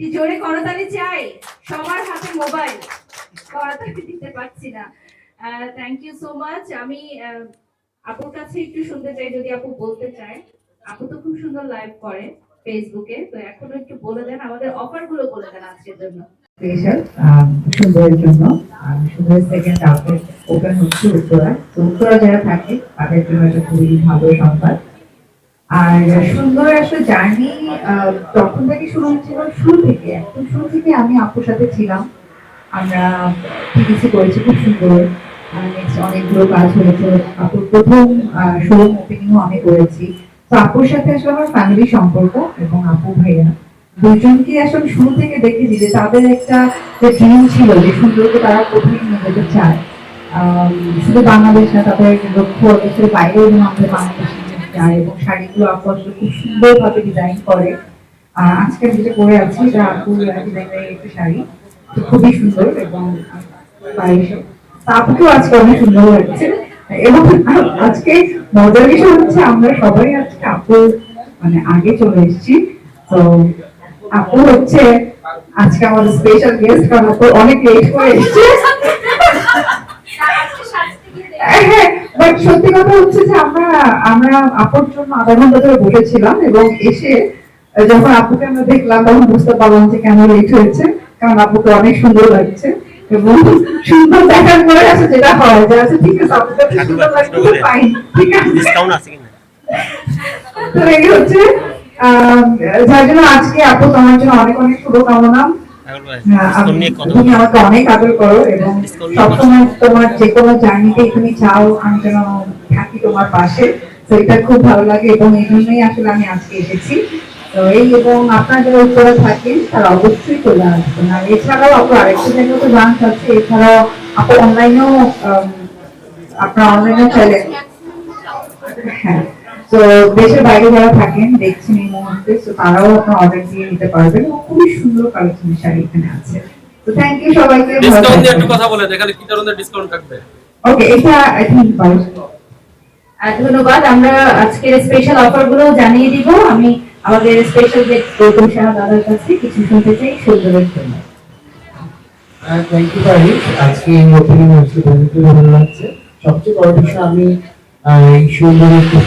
কি জোরে করতালি চাই? সবার হাতে মোবাইল। করতালি দিতে পারছি না। থ্যাংক ইউ সো মাচ আমি আপুর কাছে একটু শুনতে চাই, যদি আপু বলতে চায়। আপু তো খুব সুন্দর লাইভ করে ফেসবুকে তো এখনও একটু বলে দেন, আমাদের অফারগুলো বলে দেন আজকের জন্য। স্পেশাল সুন্দরের জন্য। সুন্দরের সেকেন্ড ওপেন হচ্ছে উত্তরা উত্তরা যারা থাকে, তাদের জন্য এটা খুবই ভালো সংবাদ। আর সুন্দর একটা জার্নি তখন থেকে শুরু হচ্ছিল শুরু থেকে, একদম শুরু থেকে আমি আপুর সাথে ছিলাম। আমরা টিভিসি করেছি, খুব সুন্দর। নেক্সট অনেকগুলো কাজ হয়েছে। আপুর প্রথম শোরুম ওপেনিংও আমি করেছি। তো আপুর সাথে আসলে আমার ফ্যামিলি সম্পর্ক এবং আপু ভাইয়া দুজনকে আসলে শুরু থেকে দেখেছি যে তাদের একটা যে ড্রিম ছিল যে সুন্দরকে তারা কোথায় নিয়ে যেতে চায়। শুধু বাংলাদেশ না, তাদের লক্ষ্য দেশের বাইরেও আমাদের বাংলাদেশে যায় এবং শাড়িগুলো আপু আসলে খুব সুন্দরভাবে ডিজাইন করে। আর আজকে যেটা পরে আছি, এটা আপু শাড়ি। খুবই সুন্দর এবং আপুকেও আজকে অনেক সুন্দর লাগছে এবং আজকে মজার বিষয় হচ্ছে আমরা সবাই আজকে আপু মানে আগে চলে এসেছি। তো আপু হচ্ছে আজকে আমাদের স্পেশাল গেস্ট কারণ অনেক লেট করে এসেছে হ্যাঁ বাট সত্যি কথা হচ্ছে যে আমরা আমরা আপুর জন্য আধা ঘণ্টা ধরে বসেছিলাম এবং এসে যখন আপুকে আমরা দেখলাম তখন বুঝতে পারলাম যে কেন লেট হয়েছে কারণ আপুকে অনেক সুন্দর লাগছে এবং সুন্দর দেখার পরে আছে যেটা হয় যে আছে ঠিক আছে আপুকে সুন্দর লাগছে ফাইন ঠিক আছে। ডিসকাউন্ট আছে কিনা? তো এই হচ্ছে যার জন্য আজকে আপু তোমার জন্য অনেক অনেক শুভকামনা। ডিসকাউন্ট আমি- নিয়ে কথা তুমি আমাকে অনেক আদর করো এবং সবসময় তোমার যে কোনো জার্নিতে তুমি চাও আমি যেন থাকি তোমার পাশে। তো এটা খুব ভালো লাগে এবং এই জন্যই আসলে আমি আজকে এসেছি। তো এই এবং আপনারা যারা উত্তরে থাকেন তারা অবশ্যই চলে আসবেন। আর এছাড়াও আপনার আরেকটা জায়গায় তো ব্রাঞ্চ আছে এছাড়াও আপনার অনলাইনেও আপনার অনলাইনেও চাইলে হ্যাঁ। তো দেশের বাইরে যারা থাকেন দেখছেন এই মুহূর্তে তো তারাও আপনার অর্ডার দিয়ে নিতে পারবেন এবং খুবই সুন্দর কালেকশন শাড়ি এখানে আছে। তো থ্যাংক ইউ সবাইকে ডিসকাউন্ট নিয়ে একটু কথা বলে কি ধরনের ডিসকাউন্ট থাকবে? ওকে এটা আই থিংক ধন্যবাদ আমরা আজকের স্পেশাল অফারগুলো জানিয়ে দিব। আমি আমাদের স্পেশাল যে গৌতম সাহা দাদার কাছে কিছু শুনতে চাই সুন্দরের জন্য। থ্যাংক ইউ পারিস আজকে এই ভালো লাগছে। সবচেয়ে বড় বিষয় আমি খুব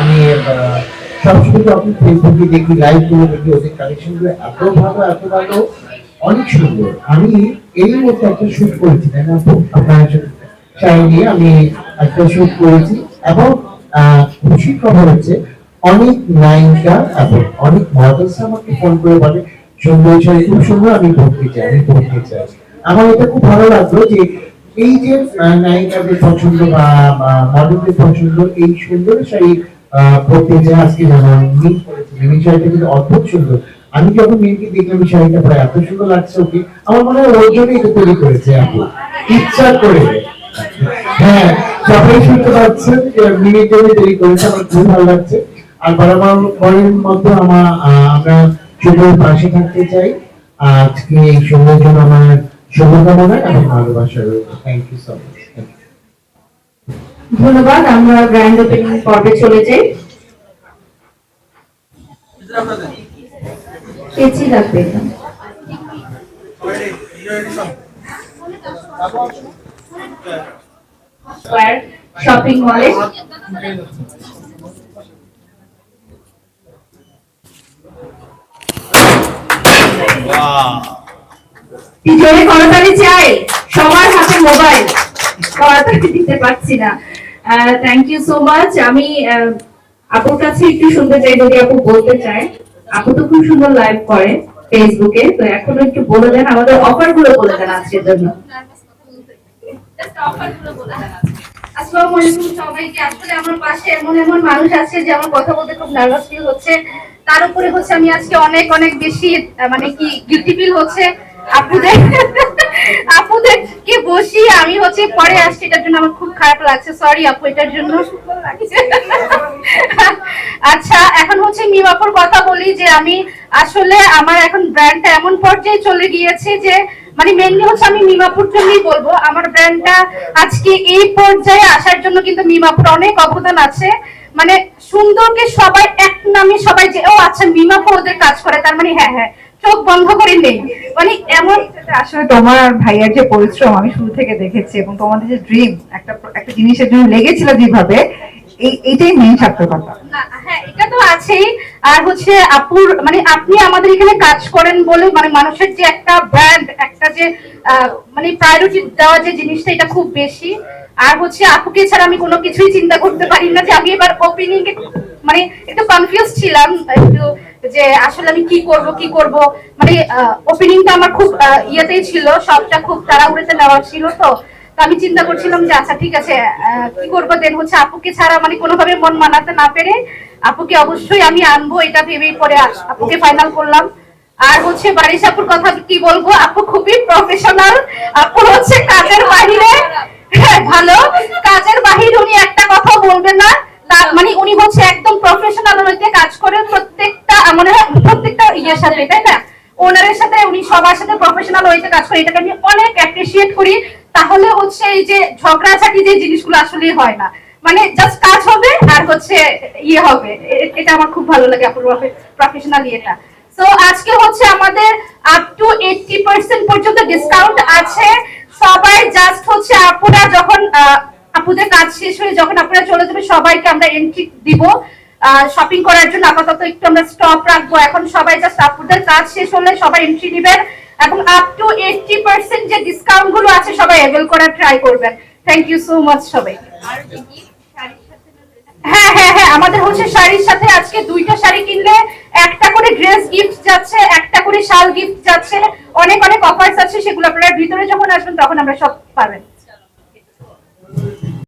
আমি সবসময় দেখি ওদের কালেকশনগুলো এত ভালো এত ভালো, অনেক সুন্দর। আমি একটা করেছি আমি একটা করেছি এবং অনেক নায়িকা অনেক মডেলস আমাকে ফোন করে বলে, সুন্দর খুব সুন্দর, আমি পড়তে চাই, আমি পড়তে চাই। আমার এটা খুব ভালো লাগল যে এই যে নায়িকাদের পছন্দ বা মডেলদের পছন্দ এই সুন্দর আহ, পড়তে চাই আজকে যেমন মিল করেছিলেন এই শাড়িটা কিন্তু অদ্ভুত সুন্দর। আমি যখন মেয়েকে দেখলাম শাড়িটা প্রায় এত সুন্দর লাগছে ওকে আমার মনে হয় ওর জন্যই এটা তৈরি করেছে আপু। ইচ্ছা করে। হ্যাঁ সবাই শুনতে পাচ্ছেন যে মিনিট জন্য তৈরি করেছে আমার খুব ভালো লাগছে। আর বারাবার ঘরের মধ্যে আমার আমরা সুন্দর পাশে থাকতে চাই। আজকে এই সময়ের জন্য আমার শুভকামনা এবং ভালোবাসা রয়েছে থ্যাংক ইউ সো মাচ ধন্যবাদ আমরা গ্র্যান্ড ওপেনিং পর্বে চলে যাই। পেছি রাখবে শপিং মলে ওয়াও কি জোরে করতালি চাই, সবার হাতে মোবাইল করতালি দিতে পারছি না। থ্যাংক ইউ সো মাচ আমি আপুর কাছে একটু শুনতে চাই যদি আপু বলতে চায় আপু তো খুব সুন্দর লাইভ করে ফেসবুকে তো এখনও একটু বলে দেন, আমাদের অফারগুলো বলে দেন আজকের জন্য। আসসালামু আলাইকুম সবাইকে। আসলে আমার পাশে এমন এমন মানুষ আছে যে আমার কথা বলতে খুব নার্ভাস ফিল হচ্ছে। তার উপরে হচ্ছে আমি আজকে অনেক অনেক বেশি মানে কি গিল্টি ফিল হচ্ছে। আপুদের আপুদের কে বসি, আমি হচ্ছে পরে আসছি, এটার জন্য আমার খুব খারাপ লাগছে। সরি আপু, এটার জন্য আচ্ছা এখন হচ্ছে মিমাপুর কথা বলি যে আমি আসলে আমার এখন ব্র্যান্ডটা এমন পর্যায়ে চলে গিয়েছে যে মানে মেনলি হচ্ছে আমি মিমাপুর জন্যই বলব, আমার ব্র্যান্ডটা আজকে এই পর্যায়ে আসার জন্য কিন্তু মিমাপুর অনেক অবদান আছে। মানে সুন্দরকে সবাই এক নাম সবাই যে, ও আচ্ছা মিমাপু ওদের কাজ করে, তার মানে হ্যাঁ হ্যাঁ। চোখ বন্ধ করে নেই। মানে এমন আসলে তোমার আর ভাইয়ার যে পরিশ্রম আমি শুরু থেকে দেখেছি এবং তোমাদের যে ড্রিম একটা একটা জিনিসের জন্য লেগেছিল যেভাবে হ্যাঁ মানে এখানে কাজ করেন বলে মানে মানুষের যে একটা ব্র্যান্ড একটা যে মানে প্রায়োরিটি দেওয়া যে জিনিসটা, এটা খুব বেশি। আর হচ্ছে আপুকে ছাড়া আমি কোনো কিছুই চিন্তা করতে পারি না যে আমি এবার ওপেনিং মানে একটু কনফিউজ ছিলাম, একটু যে আসলে আমি কি করব কি করব? মানে ওপেনিংটা আমার খুব ইয়েতেই ছিল সবটা খুব তাড়াহুড়োতে নেওয়া ছিল তো। আমি চিন্তা করছিলাম যে আচ্ছা ঠিক আছে কি করব? দেন হচ্ছে আপুকে ছাড়া মানে কোনোভাবে মন মানাতে না পেরে আপুকে অবশ্যই আমি আনব এটা ভেবেই পরে আপুকে ফাইনাল করলাম। আর হচ্ছে বারিশ আপুর কথা কি বলব? আপু খুবই প্রফেশনাল আপু হচ্ছে কাজের বাহিরে। হ্যাঁ, ভালো। কাজের বাহির উনি একটা কথা বলবেন না। মানে উনি হচ্ছে একদম প্রফেশনাল হইতে কাজ করে প্রত্যেকটা মানে সাথে, তাই না? ওনারের সাথে উনি সবার সাথে প্রফেশনাল কাজ করে। এটাকে আমি অনেক অ্যাপ্রিসিয়েট করি। তাহলে হচ্ছে এই যে ঝগড়াঝাটি যে জিনিসগুলো আসলে হয় না। মানে জাস্ট কাজ হবে আর হচ্ছে ইয়ে হবে। এটা আমার খুব ভালো লাগে আপুর প্রফেশনাল ইয়েটা। সো আজকে হচ্ছে আমাদের আপ টু এইটটি পার্সেন্ট পর্যন্ত ডিসকাউন্ট আছে। সবাই জাস্ট হচ্ছে আপুরা যখন আপুদের কাজ শেষ হয়ে যখন আপনারা চলে যাবে, সবাইকে আমরা এন্ট্রি দিব। শপিং করার জন্য আপাতত একটু আমরা স্টপ রাখব। এখন সবাই জাস্ট আপুদের কাজ শেষ হলে সবাই এন্ট্রি নেবেন এবং আপ টু এইটটি পার্সেন্ট যে ডিসকাউন্টগুলো আছে সবাই অ্যাভেল করার ট্রাই করবেন। থ্যাংক ইউ সো মাচ সবাই। হ্যাঁ হ্যাঁ হ্যাঁ আমাদের হচ্ছে শাড়ির সাথে আজকে দুইটা শাড়ি কিনলে একটা করে ড্রেস গিফট যাচ্ছে একটা করে শাল গিফট যাচ্ছে অনেক অনেক অফার্স আছে সেগুলো আপনারা ভিতরে যখন আসবেন তখন আমরা সব পাবেন।